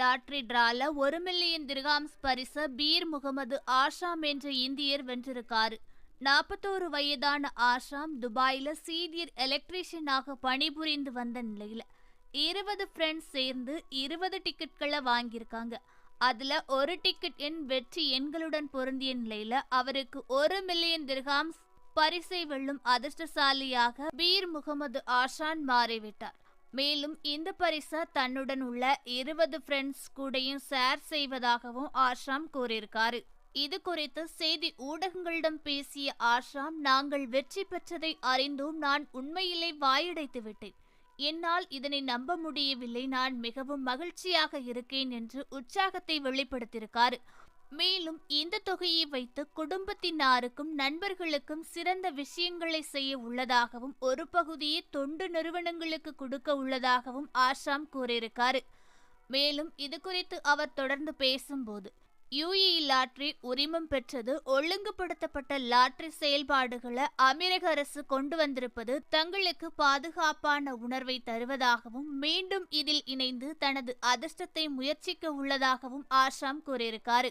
Lottery டிரால ஒரு million dirhams பரிச பீர் முகமது ஆஷாம் என்ற இந்தியர் வென்றிருக்காரு. நாற்பத்தோரு வயதான ஆஷாம் துபாயில சீனியர் எலக்ட்ரீஷியனாக பணிபுரிந்து வந்த நிலையில இருபது ஃப்ரெண்ட்ஸ் சேர்ந்து இருபது டிக்கெட்களை வாங்கியிருக்காங்க. அதுல ஒரு டிக்கெட் எண் வெற்றி எண்களுடன் பொருந்திய நிலையில அவருக்கு ஒரு மில்லியன் திர்காம்ஸ் பரிசை வெல்லும் அதிர்ஷ்டசாலியாக பீர் முகமது ஆஷான் மாறிவிட்டார். மேலும் இந்த பரிசை தன்னுடன் உள்ள இருபது ஃப்ரெண்ட்ஸ் கூடயும் ஷேர் செய்வதாகவும் ஆஷாம் கூறியிருக்காரு. இது குறித்து செய்தி ஊடகங்களிடம் பேசிய ஆஷாம் நாங்கள் வெற்றி பெற்றதை அறிந்தும் நான் உண்மையிலே வாயடைத்து விட்டேன். என்னால் இதனை நம்ப முடியவில்லை. நான் மிகவும் மகிழ்ச்சியாக இருக்கேன் என்று உற்சாகத்தை வெளிப்படுத்தியிருக்காரு. மேலும் இந்த தொகையை வைத்து குடும்பத்தினாருக்கும் நண்பர்களுக்கும் சிறந்த விஷயங்களை செய்ய உள்ளதாகவும் ஒரு பகுதியை தொண்டு நிறுவனங்களுக்கு கொடுக்க உள்ளதாகவும் ஆஷாம் கூறியிருக்காரு. மேலும் இது குறித்து அவர் தொடர்ந்து பேசும்போது யூஇ லாட்ரி உரிமம் பெற்றது ஒழுங்குபடுத்தப்பட்ட லாட்ரி செயல்பாடுகளை அமெரிக்க அரசு கொண்டு வந்திருப்பது தங்களுக்கு பாதுகாப்பான உணர்வை தருவதாகவும் மீண்டும் இதில் இணைந்து தனது அதிர்ஷ்டத்தை முயற்சிக்க உள்ளதாகவும் ஆஷாம் கூறியிருக்காரு.